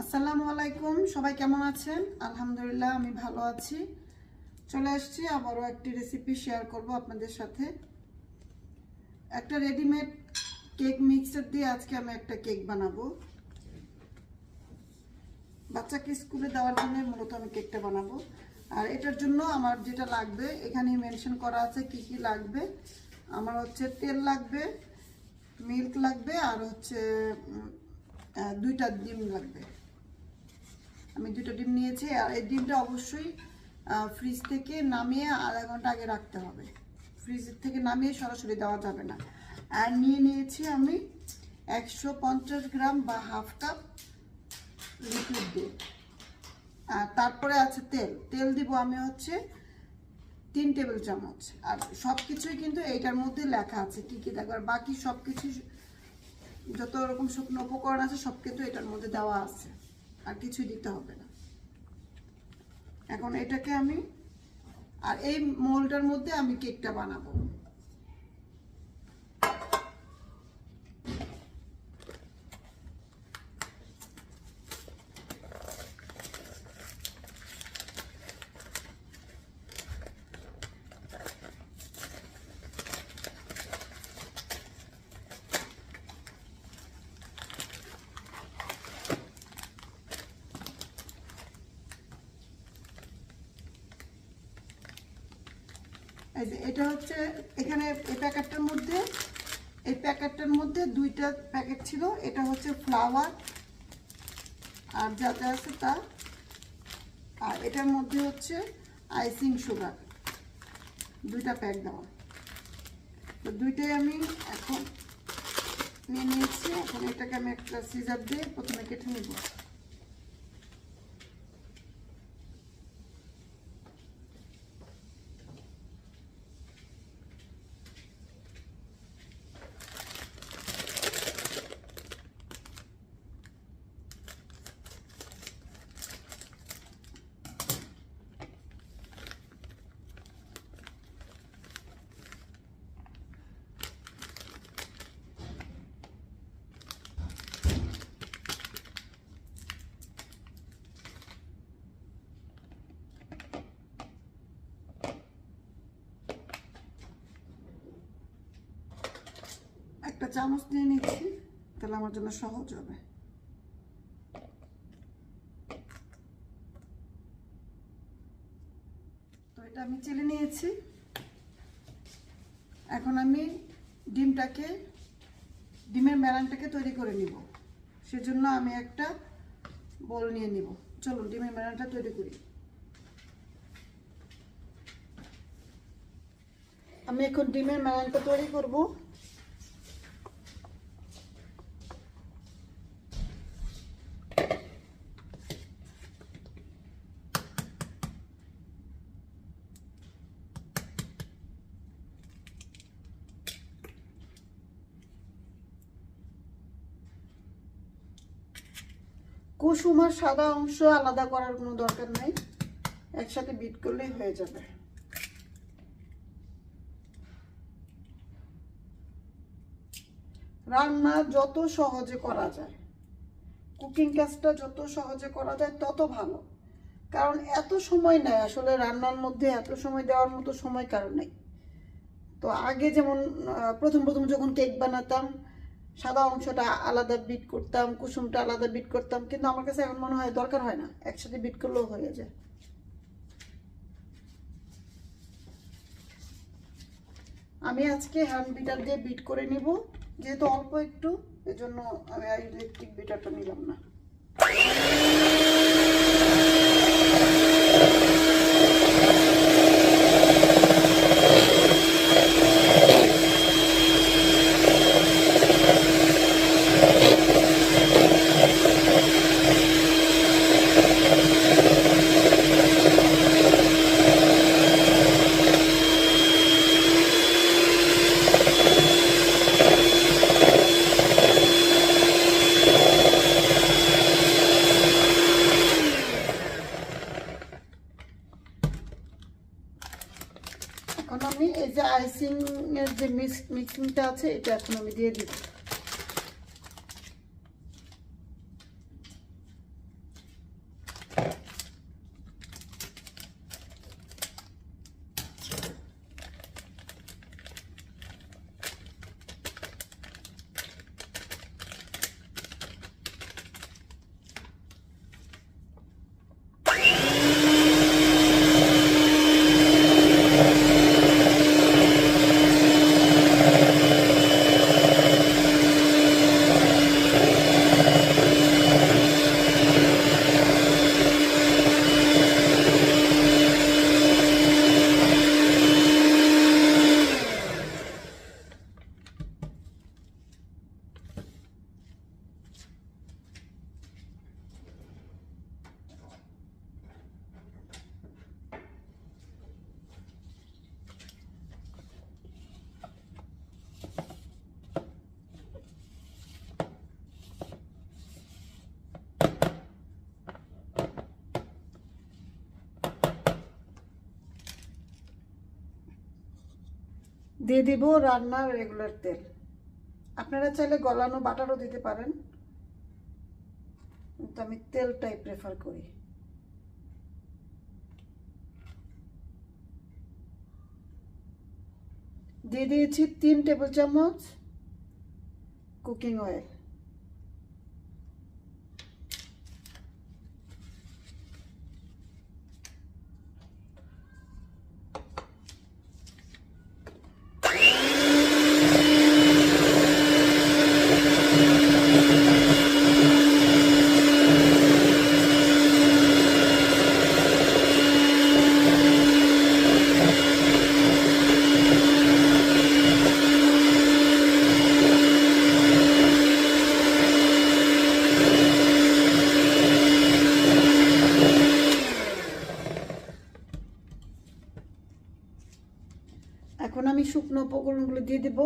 আসসালামু আলাইকুম, সবাই কেমন আছেন? আলহামদুলিল্লাহ, আমি ভালো আছি। চলে আসছি, আবারও একটি রেসিপি শেয়ার করব আপনাদের সাথে। একটা রেডিমেড কেক মিক্সার দিয়ে আজকে আমি একটা কেক বানাবো। বাচ্চাকে স্কুলে দেওয়ার জন্য মূলত আমি কেকটা বানাবো। আর এটার জন্য আমার যেটা লাগবে এখানে মেনশন করা আছে কি কি লাগবে। আমার হচ্ছে তেল লাগবে মিল্ক লাগবে, আর হচ্ছে দুইটা ডিম লাগবে। আমি দুটো ডিম নিয়েছি, আর এই ডিমটা অবশ্যই ফ্রিজ থেকে নামিয়ে আধা ঘণ্টা আগে রাখতে হবে। ফ্রিজ থেকে নামিয়ে সরাসরি দেওয়া যাবে না। আর নিয়ে নিয়েছি আমি একশো পঞ্চাশ গ্রাম বা হাফ কাপ লিকুইড দুধ আর তারপরে আছে তেল। তেল দিব আমি হচ্ছে তিন টেবিল চামচ। আর সব কিছুই কিন্তু এইটার মধ্যে লেখা আছে। কি কি দেখো, আর বাকি সব কিছু যত রকম শুকনো উপকরণ আছে সব কিন্তু এটার মধ্যে দেওয়া আছে। আর কিছুই দিতে হবে না। এখন এটাকে আমি, আর এই মোলটার মধ্যে আমি কেকটা বানাবো। এই যে এটা হচ্ছে, এখানে এই প্যাকেটটার মধ্যে, এই প্যাকেটটার মধ্যে দুইটা প্যাকেট ছিল। এটা হচ্ছে ফ্লাওয়ার, আর যা যা আছে তা। আর এটার মধ্যে হচ্ছে আইসিং সুগার, দুইটা প্যাক দেওয়া। তো দুইটাই আমি এখন নিয়ে নিয়েছি। এখন এটাকে আমি একটা সিজার দিয়ে প্রথমে কেটে নেব একটা চামচ নিয়ে নিচ্ছি, তাহলে আমার জন্য সহজ হবে। তো এটা আমি চেলে নিয়েছি। এখন আমি ডিমটাকে, ডিমের ম্যারানটাকে তৈরি করে নিব। সেজন্য আমি একটা বল নিয়ে নিব। চলুন, ডিমের ম্যারানটা তৈরি করি। আমি এখন ডিমের ম্যারানটা তৈরি করব। কুসুম আর সাদা অংশ আলাদা করার কোনো দরকার নাই। একসাথে বিট করলেই হয়ে যাবে। রান্না যত সহজে করা যায় কুকিং কাজটা যত সহজে করা যায় তত ভালো। কারণ এত সময় নেয়, আসলে রান্নার মধ্যে এত সময় দেওয়ার মতো সময় কারণ নেই। তো আগে যেমন প্রথম প্রথম যখন কেক বানাতাম সাদা অংশটা আলাদা বিট করতাম, কুসুমটা আলাদা বিট করতাম, কিন্তু আমার কাছে এমন মনে হয় দরকার হয় না, একসাথে বিট করলেও হয়ে যায়। আমি আজকে হ্যান্ড বিটার দিয়ে বিট করে নিব, যেহেতু অল্প একটু, এজন্য আমি আর ইলেকট্রিক বিটারটা নিলাম না। এখন আমি এই যে আইসিং এর যে মিক্স মিক্সিংটা আছে, এটা এখন আমি দিয়ে দিব। দিয়ে দিব রান্নার রেগুলার তেল। আপনারা চাইলে গলানো বাটারও দিতে পারেন। কিন্তু আমি তেলটাই প্রেফার করি। দিয়ে দিয়েছি তিন টেবিল চামচ কুকিং অয়েল এখন আমি শুকনো উপকরণগুলো দিয়ে দেব।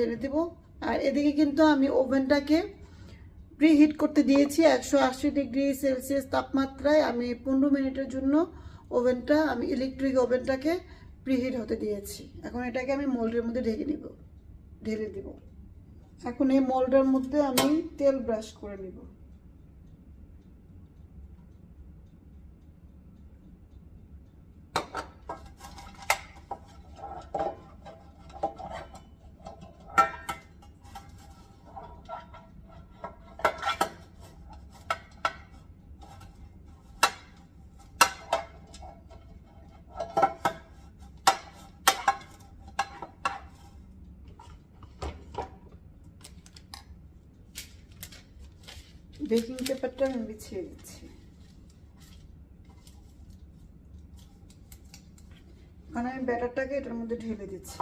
ঢেলে দেব। আর এদিকে কিন্তু আমি ওভেনটাকে প্রিহিট করতে দিয়েছি একশো আশি ডিগ্রি সেলসিয়াস তাপমাত্রায়। আমি পনেরো মিনিটের জন্য ওভেনটা, আমি ইলেকট্রিক ওভেনটাকে প্রিহিট হতে দিয়েছি। এখন এটাকে আমি মোল্ডের মধ্যে ঢেকে নিব, ঢেলে দিব। এখন এই মোল্ডের মধ্যে আমি তেল ব্রাশ করে নিব। বেকিং পেপারটা আমি বিছিয়ে দিচ্ছি। এখন আমি ব্যাটারটাকে এটার মধ্যে ঢেলে দিচ্ছি।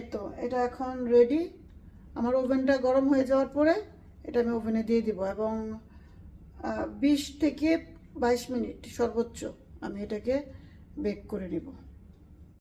এই তো, এটা এখন রেডি আমার ওভেনটা গরম হয়ে যাওয়ার পরে এটা আমি ওভেনে দিয়ে দিব এবং বিশ থেকে বাইশ মিনিট সর্বোচ্চ আমি এটাকে বেক করে নিব।